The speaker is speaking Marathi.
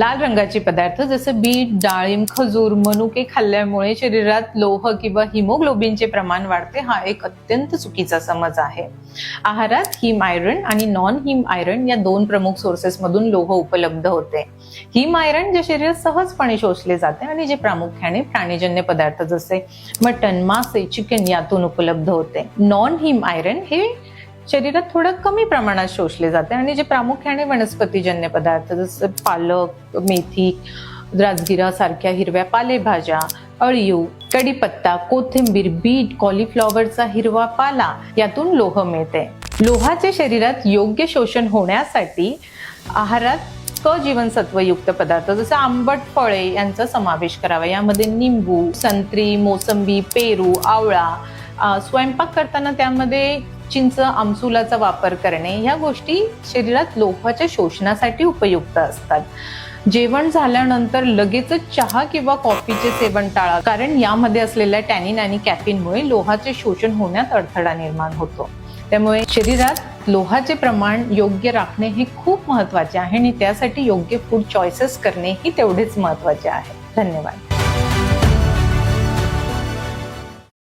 लाल रंगाचे पदार्थ जसं बीट डाळिंब खजूर मनुके खाल्ल्यामुळे शरीरात लोह किंवा हिमोग्लोबिनचे प्रमाण वाढते. हा एक अत्यंत चुकीचा समज आहे. आहारात हिम आयरन आणि नॉन हिम आयरन या दोन प्रमुख सोर्सेस मधून लोह उपलब्ध होते. हिम आयरन जे शरीरात सहजपणे शोषले जाते आणि जे प्रामुख्याने प्राणीजन्य पदार्थ जसे मटन मासे चिकन यातून उपलब्ध होते. नॉन हिम आयरन हे शरीरात थोडं कमी प्रमाणात शोषले जाते आणि जे प्रामुख्याने वनस्पतीजन्य पदार्थ जसं पालक मेथी राजगिरा सारख्या हिरव्या पालेभाज्या अळीव कढीपत्ता कोथिंबीर बीट कॉलीफ्लॉवरचा हिरवा पाला यातून लोह मिळते. लोहाचे शरीरात योग्य शोषण होण्यासाठी आहारात क जीवनसत्वयुक्त पदार्थ जसं आंबट फळे यांचा समावेश करावा. यामध्ये निंबू संत्री मोसंबी पेरू आवळा स्वयंपाक करताना त्यामध्ये चिंच आमसुलाचा वापर करणे ह्या गोष्टी शरीरात लोहाच्या शोषणासाठी उपयुक्त असतात. जेवण झाल्यानंतर लगेचच चहा किंवा कॉफीचे सेवन टाळा कारण यामध्ये असलेल्या टॅनिन आणि कॅफिनमुळे लोहाचे शोषण होण्यात अडथळा निर्माण होतो. त्यामुळे शरीरात लोहाचे प्रमाण योग्य राखणे हे खूप महत्त्वाचे आहे आणि त्यासाठी योग्य फूड चॉईसेस करणे ही तेवढेच महत्त्वाचे आहे. धन्यवाद.